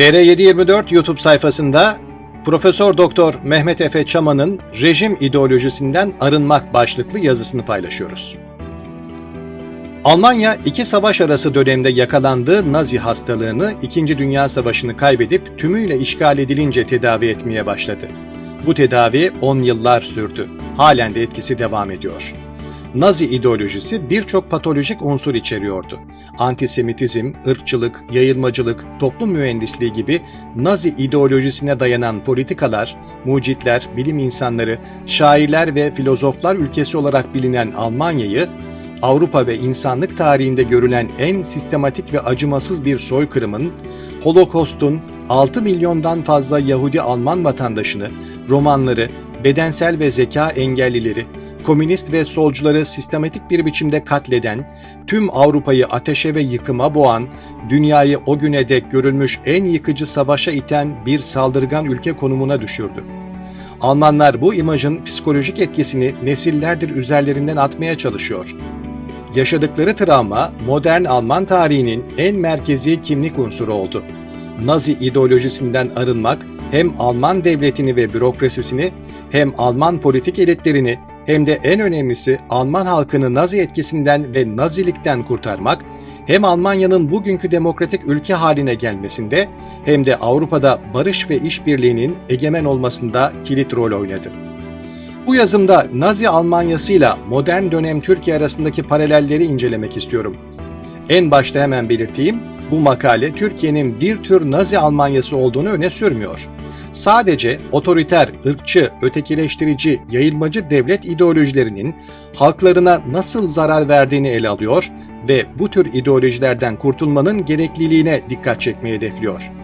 TR724 YouTube sayfasında Profesör Doktor Mehmet Efe Çaman'ın Rejim İdeolojisinden Arınmak başlıklı yazısını paylaşıyoruz. Almanya iki savaş arası dönemde yakalandığı Nazi hastalığını 2. Dünya Savaşı'nı kaybedip tümüyle işgal edilince tedavi etmeye başladı. Bu tedavi 10 yıllar sürdü. Halen de etkisi devam ediyor. Nazi ideolojisi birçok patolojik unsur içeriyordu. Antisemitizm, ırkçılık, yayılmacılık, toplum mühendisliği gibi Nazi ideolojisine dayanan politikalar, mucitler, bilim insanları, şairler ve filozoflar ülkesi olarak bilinen Almanya'yı Avrupa ve insanlık tarihinde görülen en sistematik ve acımasız bir soykırımın, Holokost'un 6 milyondan fazla Yahudi Alman vatandaşını, romanları, bedensel ve zeka engellileri, komünist ve solcuları sistematik bir biçimde katleden, tüm Avrupa'yı ateşe ve yıkıma boğan, dünyayı o güne dek görülmüş en yıkıcı savaşa iten bir saldırgan ülke konumuna düşürdü. Almanlar bu imajın psikolojik etkisini nesillerdir üzerlerinden atmaya çalışıyor. Yaşadıkları travma modern Alman tarihinin en merkezi kimlik unsuru oldu. Nazi ideolojisinden arınmak hem Alman devletini ve bürokrasisini hem Alman politik elitlerini hem de en önemlisi Alman halkını Nazi etkisinden ve Nazilikten kurtarmak hem Almanya'nın bugünkü demokratik ülke haline gelmesinde hem de Avrupa'da barış ve işbirliğinin egemen olmasında kilit rol oynadı. Bu yazımda Nazi Almanyası ile modern dönem Türkiye arasındaki paralelleri incelemek istiyorum. En başta hemen belirteyim, bu makale Türkiye'nin bir tür Nazi Almanyası olduğunu öne sürmüyor. Sadece otoriter, ırkçı, ötekileştirici, yayılmacı devlet ideolojilerinin halklarına nasıl zarar verdiğini ele alıyor ve bu tür ideolojilerden kurtulmanın gerekliliğine dikkat çekmeyi hedefliyor.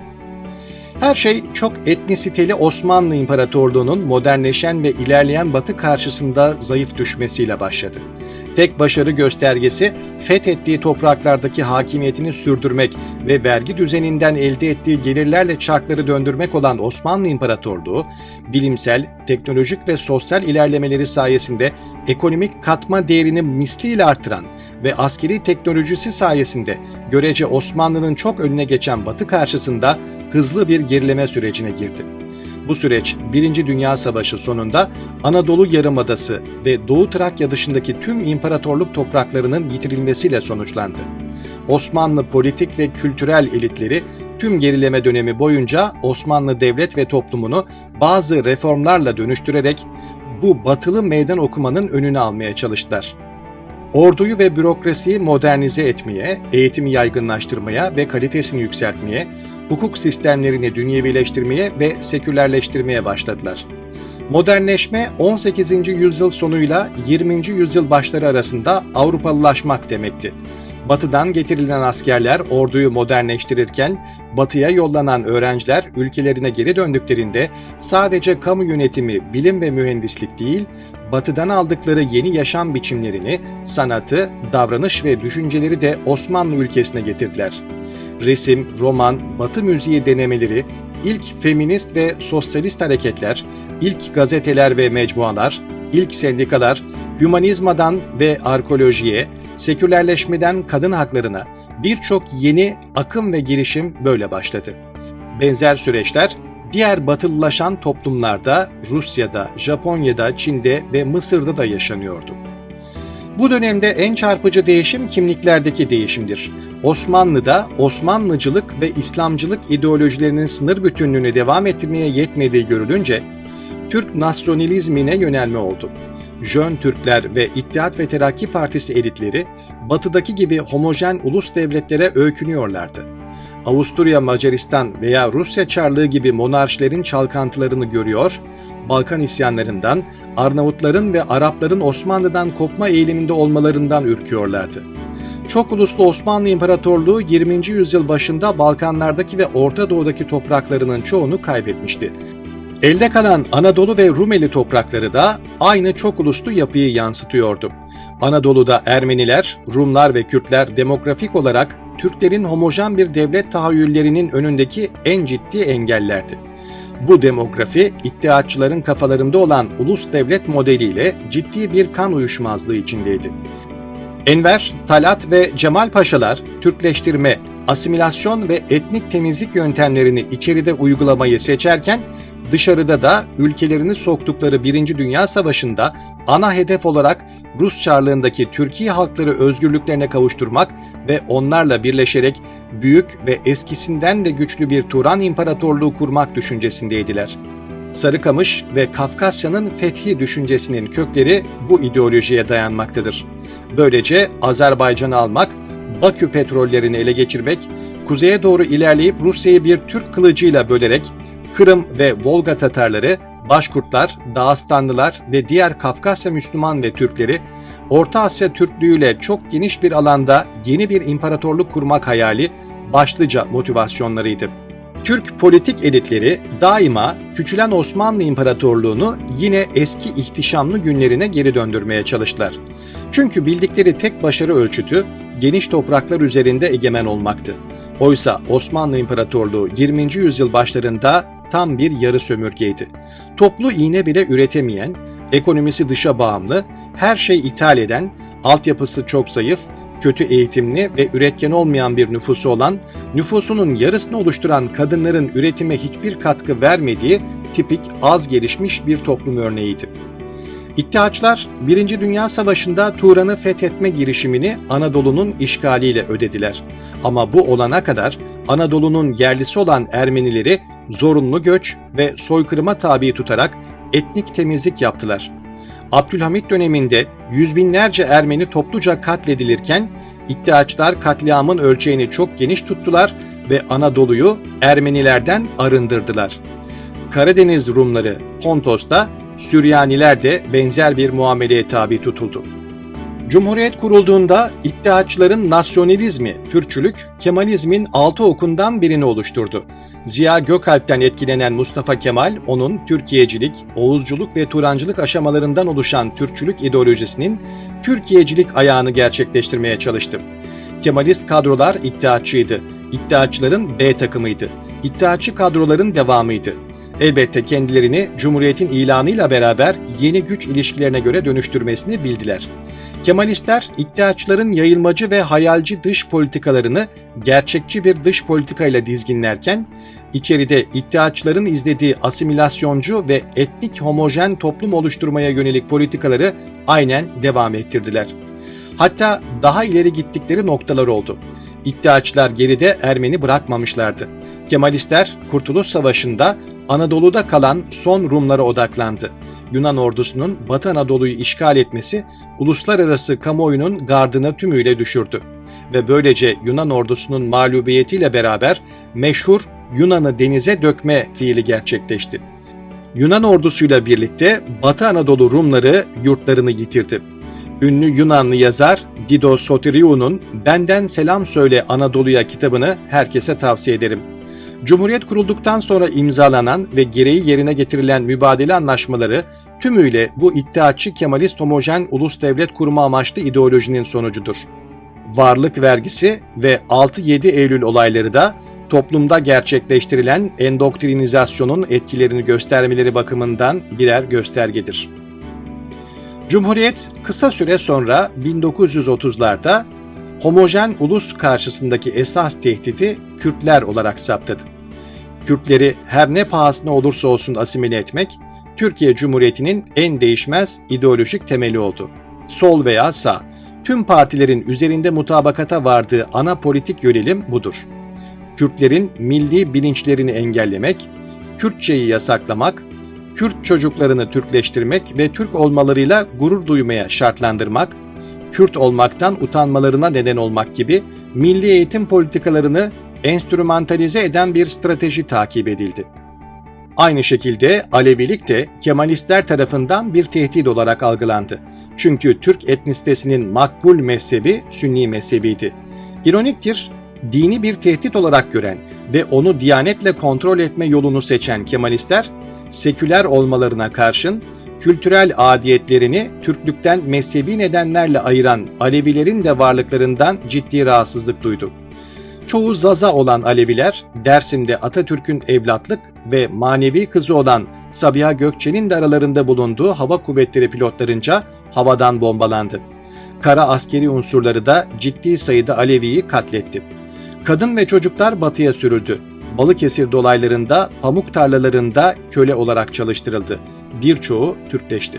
Her şey çok etnisiteli Osmanlı İmparatorluğu'nun modernleşen ve ilerleyen batı karşısında zayıf düşmesiyle başladı. Tek başarı göstergesi fethettiği topraklardaki hakimiyetini sürdürmek ve vergi düzeninden elde ettiği gelirlerle çarkları döndürmek olan Osmanlı İmparatorluğu, bilimsel, teknolojik ve sosyal ilerlemeleri sayesinde ekonomik katma değerini misliyle artıran ve askeri teknolojisi sayesinde görece Osmanlı'nın çok önüne geçen Batı karşısında hızlı bir gerileme sürecine girdi. Bu süreç 1. Dünya Savaşı sonunda Anadolu Yarımadası ve Doğu Trakya dışındaki tüm imparatorluk topraklarının yitirilmesiyle sonuçlandı. Osmanlı politik ve kültürel elitleri tüm gerileme dönemi boyunca Osmanlı devlet ve toplumunu bazı reformlarla dönüştürerek bu batılı meydan okumanın önünü almaya çalıştılar. Orduyu ve bürokrasiyi modernize etmeye, eğitimi yaygınlaştırmaya ve kalitesini yükseltmeye, hukuk sistemlerini dünyevileştirmeye ve sekülerleştirmeye başladılar. Modernleşme 18. yüzyıl sonuyla 20. yüzyıl başları arasında Avrupalılaşmak demekti. Batıdan getirilen askerler orduyu modernleştirirken batıya yollanan öğrenciler ülkelerine geri döndüklerinde sadece kamu yönetimi, bilim ve mühendislik değil, batıdan aldıkları yeni yaşam biçimlerini, sanatı, davranış ve düşünceleri de Osmanlı ülkesine getirdiler. Resim, roman, batı müziği denemeleri, ilk feminist ve sosyalist hareketler, ilk gazeteler ve mecmualar, ilk sendikalar, hümanizmadan ve arkeolojiye, sekülerleşmeden kadın haklarına birçok yeni akım ve girişim böyle başladı. Benzer süreçler diğer batılılaşan toplumlarda Rusya'da, Japonya'da, Çin'de ve Mısır'da da yaşanıyordu. Bu dönemde en çarpıcı değişim kimliklerdeki değişimdir. Osmanlı'da Osmanlıcılık ve İslamcılık ideolojilerinin sınır bütünlüğünü devam ettirmeye yetmediği görülünce Türk nasyonalizmine yönelme oldu. Jön Türkler ve İttihat ve Terakki Partisi elitleri batıdaki gibi homojen ulus devletlere öykünüyorlardı. Avusturya, Macaristan veya Rusya Çarlığı gibi monarşilerin çalkantılarını görüyor, Balkan isyanlarından, Arnavutların ve Arapların Osmanlı'dan kopma eğiliminde olmalarından ürküyorlardı. Çok uluslu Osmanlı İmparatorluğu 20. yüzyıl başında Balkanlardaki ve Orta Doğu'daki topraklarının çoğunu kaybetmişti. Elde kalan Anadolu ve Rumeli toprakları da aynı çok uluslu yapıyı yansıtıyordu. Anadolu'da Ermeniler, Rumlar ve Kürtler demografik olarak Türklerin homojen bir devlet tahayyüllerinin önündeki en ciddi engellerdi. Bu demografi, iddiatçıların kafalarında olan ulus devlet modeliyle ciddi bir kan uyuşmazlığı içindeydi. Enver, Talat ve Cemal Paşalar Türkleştirme, asimilasyon ve etnik temizlik yöntemlerini içeride uygulamayı seçerken dışarıda da ülkelerini soktukları Birinci Dünya Savaşı'nda ana hedef olarak Rus Çarlığındaki Türkiye halkları özgürlüklerine kavuşturmak ve onlarla birleşerek büyük ve eskisinden de güçlü bir Turan İmparatorluğu kurmak düşüncesindeydiler. Sarıkamış ve Kafkasya'nın fethi düşüncesinin kökleri bu ideolojiye dayanmaktadır. Böylece Azerbaycan'ı almak, Bakü petrollerini ele geçirmek, kuzeye doğru ilerleyip Rusya'yı bir Türk kılıcıyla bölerek Kırım ve Volga Tatarları, Başkurtlar, Dağıstanlılar ve diğer Kafkasya Müslüman ve Türkleri Orta Asya Türklüğüyle çok geniş bir alanda yeni bir imparatorluk kurmak hayali başlıca motivasyonlarıydı. Türk politik elitleri daima küçülen Osmanlı İmparatorluğunu yine eski ihtişamlı günlerine geri döndürmeye çalıştılar. Çünkü bildikleri tek başarı ölçütü geniş topraklar üzerinde egemen olmaktı. Oysa Osmanlı İmparatorluğu 20. yüzyıl başlarında tam bir yarı sömürgeydi. Toplu iğne bile üretemeyen, ekonomisi dışa bağımlı, her şey ithal eden, altyapısı çok zayıf, kötü eğitimli ve üretken olmayan bir nüfusu olan, nüfusunun yarısını oluşturan kadınların üretime hiçbir katkı vermediği tipik az gelişmiş bir toplum örneğiydi. İttihatçılar 1. Dünya Savaşı'nda Turan'ı fethetme girişimini Anadolu'nun işgaliyle ödediler. Ama bu olana kadar Anadolu'nun yerlisi olan Ermenileri zorunlu göç ve soykırıma tabi tutarak etnik temizlik yaptılar. Abdülhamit döneminde yüz binlerce Ermeni topluca katledilirken İttihatçılar katliamın ölçeğini çok geniş tuttular ve Anadolu'yu Ermenilerden arındırdılar. Karadeniz Rumları Pontos'ta Süryaniler de benzer bir muameleye tabi tutuldu. Cumhuriyet kurulduğunda İttihatçıların nasyonalizmi, Türkçülük, Kemalizmin altı okundan birini oluşturdu. Ziya Gökalp'ten etkilenen Mustafa Kemal, onun Türkiyecilik, Oğuzculuk ve Turancılık aşamalarından oluşan Türkçülük ideolojisinin Türkiyecilik ayağını gerçekleştirmeye çalıştı. Kemalist kadrolar İttihatçıydı. İttihatçıların B takımıydı. İttihatçı kadroların devamıydı. Elbette kendilerini Cumhuriyet'in ilanıyla beraber yeni güç ilişkilerine göre dönüştürmesini bildiler. Kemalistler, iddiaçların yayılmacı ve hayalci dış politikalarını gerçekçi bir dış politikayla dizginlerken, içeride iddiaçların izlediği asimilasyoncu ve etnik homojen toplum oluşturmaya yönelik politikaları aynen devam ettirdiler. Hatta daha ileri gittikleri noktalar oldu. İddiaçlar geride Ermeni bırakmamışlardı. Kemalistler Kurtuluş Savaşı'nda Anadolu'da kalan son Rumlara odaklandı. Yunan ordusunun Batı Anadolu'yu işgal etmesi uluslararası kamuoyunun gardını tümüyle düşürdü ve böylece Yunan ordusunun mağlubiyetiyle beraber meşhur Yunan'ı denize dökme fiili gerçekleşti. Yunan ordusuyla birlikte Batı Anadolu Rumları yurtlarını yitirdi. Ünlü Yunanlı yazar Dido Sotiriou'nun Benden Selam Söyle Anadolu'ya kitabını herkese tavsiye ederim. Cumhuriyet kurulduktan sonra imzalanan ve gereği yerine getirilen mübadele anlaşmaları tümüyle bu iddiaçı Kemalist homojen ulus devlet kurma amaçlı ideolojinin sonucudur. Varlık vergisi ve 6-7 Eylül olayları da toplumda gerçekleştirilen endoktrinizasyonun etkilerini göstermeleri bakımından birer göstergedir. Cumhuriyet kısa süre sonra 1930'larda homojen ulus karşısındaki esas tehdidi Kürtler olarak saptadı. Kürtleri her ne pahasına olursa olsun asimile etmek, Türkiye Cumhuriyeti'nin en değişmez ideolojik temeli oldu. Sol veya sağ, tüm partilerin üzerinde mutabakata vardığı ana politik yönelim budur. Kürtlerin milli bilinçlerini engellemek, Kürtçeyi yasaklamak, Kürt çocuklarını Türkleştirmek ve Türk olmalarıyla gurur duymaya şartlandırmak, Kürt olmaktan utanmalarına neden olmak gibi milli eğitim politikalarını enstrümantalize eden bir strateji takip edildi. Aynı şekilde Alevilik de Kemalistler tarafından bir tehdit olarak algılandı. Çünkü Türk etnisitesinin makbul mezhebi Sünni mezhebiydi. İroniktir, dini bir tehdit olarak gören ve onu diyanetle kontrol etme yolunu seçen Kemalistler, seküler olmalarına karşın kültürel adiyetlerini Türklükten mezhebi nedenlerle ayıran Alevilerin de varlıklarından ciddi rahatsızlık duydu. Çoğu Zaza olan Aleviler, Dersim'de Atatürk'ün evlatlık ve manevi kızı olan Sabiha Gökçe'nin de aralarında bulunduğu hava kuvvetleri pilotlarınca havadan bombalandı. Kara askeri unsurları da ciddi sayıda Alevi'yi katletti. Kadın ve çocuklar batıya sürüldü. Balıkesir dolaylarında, pamuk tarlalarında köle olarak çalıştırıldı. Birçoğu Türkleşti.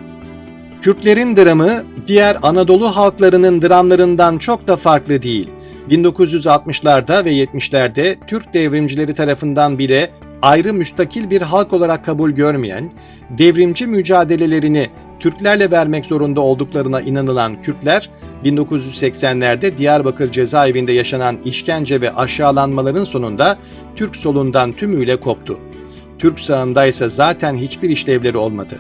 Kürtlerin dramı diğer Anadolu halklarının dramlarından çok da farklı değil. 1960'larda ve 70'lerde Türk devrimcileri tarafından bile ayrı müstakil bir halk olarak kabul görmeyen, devrimci mücadelelerini Türklerle vermek zorunda olduklarına inanılan Kürtler, 1980'lerde Diyarbakır cezaevinde yaşanan işkence ve aşağılanmaların sonunda Türk solundan tümüyle koptu. Türk sağında ise zaten hiçbir işlevleri olmadı.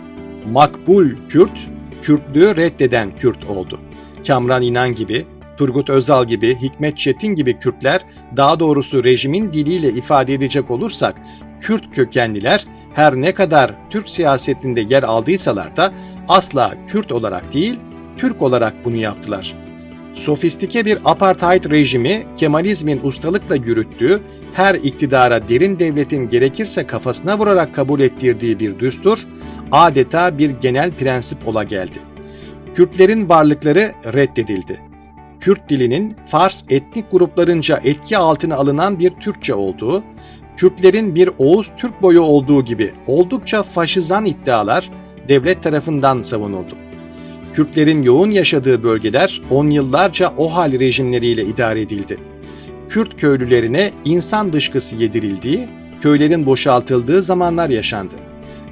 Makbul Kürt, Kürtlüğü reddeden Kürt oldu. Kamran İnan gibi, Turgut Özal gibi, Hikmet Çetin gibi Kürtler, daha doğrusu rejimin diliyle ifade edecek olursak, Kürt kökenliler her ne kadar Türk siyasetinde yer aldıysalar da asla Kürt olarak değil, Türk olarak bunu yaptılar. Sofistike bir apartheid rejimi Kemalizmin ustalıkla yürüttüğü, her iktidara derin devletin gerekirse kafasına vurarak kabul ettirdiği bir düstur, adeta bir genel prensip ola geldi. Kürtlerin varlıkları reddedildi. Kürt dilinin Fars etnik gruplarınca etki altına alınan bir Türkçe olduğu, Kürtlerin bir Oğuz Türk boyu olduğu gibi oldukça faşizan iddialar devlet tarafından savunuldu. Kürtlerin yoğun yaşadığı bölgeler on yıllarca o hal rejimleriyle idare edildi. Kürt köylülerine insan dışkısı yedirildiği, köylerin boşaltıldığı zamanlar yaşandı.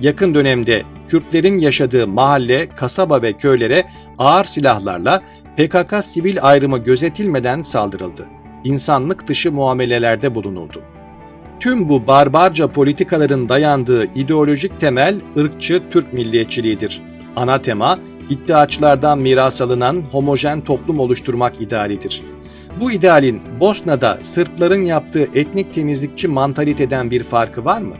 Yakın dönemde Kürtlerin yaşadığı mahalle, kasaba ve köylere ağır silahlarla PKK sivil ayrımı gözetilmeden saldırıldı. İnsanlık dışı muamelelerde bulunuldu. Tüm bu barbarca politikaların dayandığı ideolojik temel ırkçı Türk milliyetçiliğidir. Ana tema, iddiaçlardan miras alınan homojen toplum oluşturmak idealidir. Bu idealin Bosna'da Sırpların yaptığı etnik temizlikçi mantaliteden bir farkı var mı?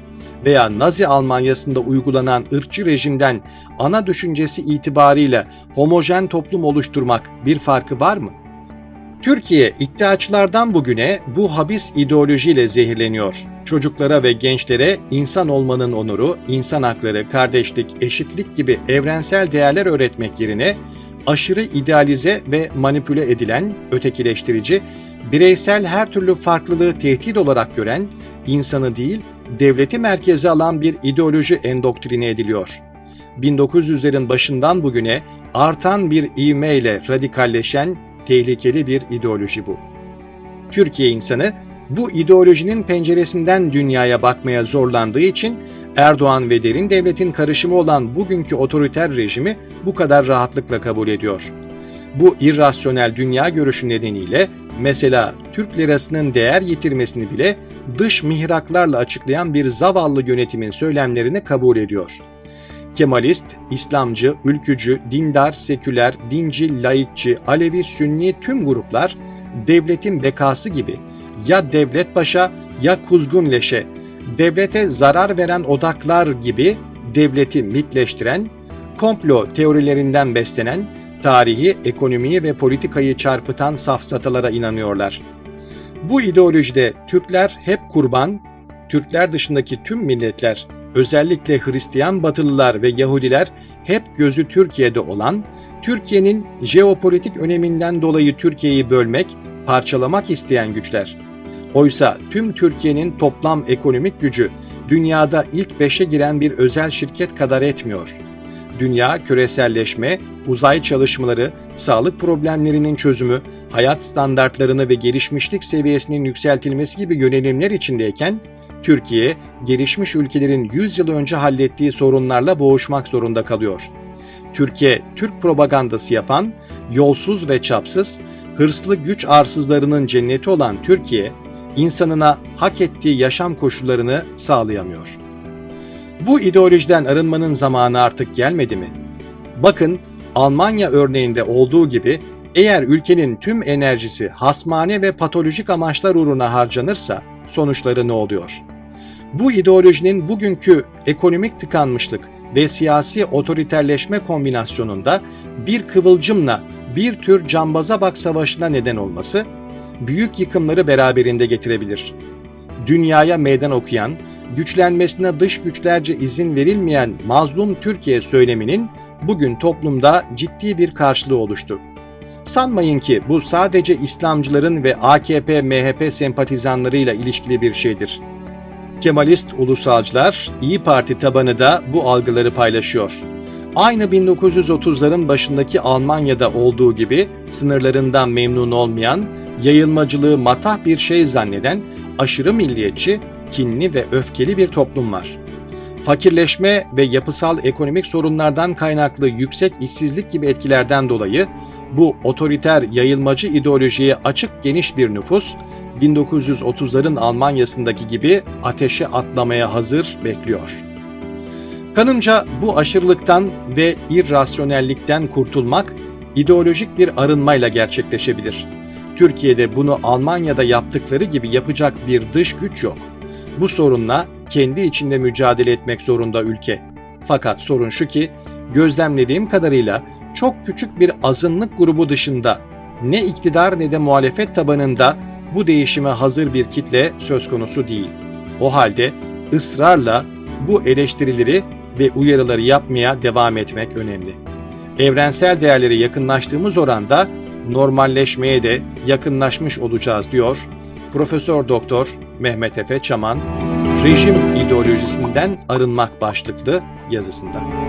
Veya Nazi Almanyası'nda uygulanan ırkçı rejimden ana düşüncesi itibariyle homojen toplum oluşturmak bir farkı var mı? Türkiye iddiaçlardan bugüne bu habis ideolojiyle zehirleniyor. Çocuklara ve gençlere insan olmanın onuru, insan hakları, kardeşlik, eşitlik gibi evrensel değerler öğretmek yerine aşırı idealize ve manipüle edilen, ötekileştirici, bireysel her türlü farklılığı tehdit olarak gören, insanı değil, devleti merkeze alan bir ideoloji endoktrine ediliyor. 1900'lerin başından bugüne artan bir ivmeyle radikalleşen tehlikeli bir ideoloji bu. Türkiye insanı bu ideolojinin penceresinden dünyaya bakmaya zorlandığı için Erdoğan ve derin devletin karışımı olan bugünkü otoriter rejimi bu kadar rahatlıkla kabul ediyor. Bu irrasyonel dünya görüşü nedeniyle mesela Türk lirasının değer yitirmesini bile dış mihraklarla açıklayan bir zavallı yönetimin söylemlerini kabul ediyor. Kemalist, İslamcı, ülkücü, dindar, seküler, dinci, laikçi, Alevi, Sünni tüm gruplar devletin bekası gibi ya devlet başa ya kuzgun leşe, devlete zarar veren odaklar gibi devleti mitleştiren, komplo teorilerinden beslenen, tarihi, ekonomiyi ve politikayı çarpıtan safsatalara inanıyorlar. Bu ideolojide Türkler hep kurban, Türkler dışındaki tüm milletler, özellikle Hristiyan Batılılar ve Yahudiler hep gözü Türkiye'de olan, Türkiye'nin jeopolitik öneminden dolayı Türkiye'yi bölmek, parçalamak isteyen güçler. Oysa tüm Türkiye'nin toplam ekonomik gücü dünyada ilk beşe giren bir özel şirket kadar etmiyor. Dünya küreselleşme, uzay çalışmaları, sağlık problemlerinin çözümü, hayat standartlarını ve gelişmişlik seviyesinin yükseltilmesi gibi yönelimler içindeyken, Türkiye, gelişmiş ülkelerin 100 yıl önce hallettiği sorunlarla boğuşmak zorunda kalıyor. Türkiye, Türk propagandası yapan, yolsuz ve çapsız, hırslı güç arsızlarının cenneti olan Türkiye, insanına hak ettiği yaşam koşullarını sağlayamıyor. Bu ideolojiden arınmanın zamanı artık gelmedi mi? Bakın Almanya örneğinde olduğu gibi eğer ülkenin tüm enerjisi hasmane ve patolojik amaçlar uğruna harcanırsa sonuçları ne oluyor? Bu ideolojinin bugünkü ekonomik tıkanmışlık ve siyasi otoriterleşme kombinasyonunda bir kıvılcımla bir tür cambaza bak savaşına neden olması büyük yıkımları beraberinde getirebilir. Dünyaya meydan okuyan, güçlenmesine dış güçlerce izin verilmeyen mazlum Türkiye söyleminin bugün toplumda ciddi bir karşılığı oluştu. Sanmayın ki bu sadece İslamcıların ve AKP, MHP sempatizanlarıyla ilişkili bir şeydir. Kemalist ulusalcılar, İyi Parti tabanı da bu algıları paylaşıyor. Aynı 1930'ların başındaki Almanya'da olduğu gibi sınırlarından memnun olmayan, yayılmacılığı matah bir şey zanneden aşırı milliyetçi, kinli ve öfkeli bir toplum var. Fakirleşme ve yapısal ekonomik sorunlardan kaynaklı yüksek işsizlik gibi etkilerden dolayı bu otoriter yayılmacı ideolojiye açık geniş bir nüfus 1930'ların Almanya'sındaki gibi ateşe atlamaya hazır bekliyor. Kanımca bu aşırılıktan ve irrasyonellikten kurtulmak ideolojik bir arınmayla gerçekleşebilir. Türkiye'de bunu Almanya'da yaptıkları gibi yapacak bir dış güç yok. Bu sorunla kendi içinde mücadele etmek zorunda ülke. Fakat sorun şu ki gözlemlediğim kadarıyla çok küçük bir azınlık grubu dışında ne iktidar ne de muhalefet tabanında bu değişime hazır bir kitle söz konusu değil. O halde ısrarla bu eleştirileri ve uyarıları yapmaya devam etmek önemli. Evrensel değerlere yakınlaştığımız oranda normalleşmeye de yakınlaşmış olacağız diyor Profesör Doktor Mehmet Efe Çaman, rejim ideolojisinden arınmak başlıklı yazısında.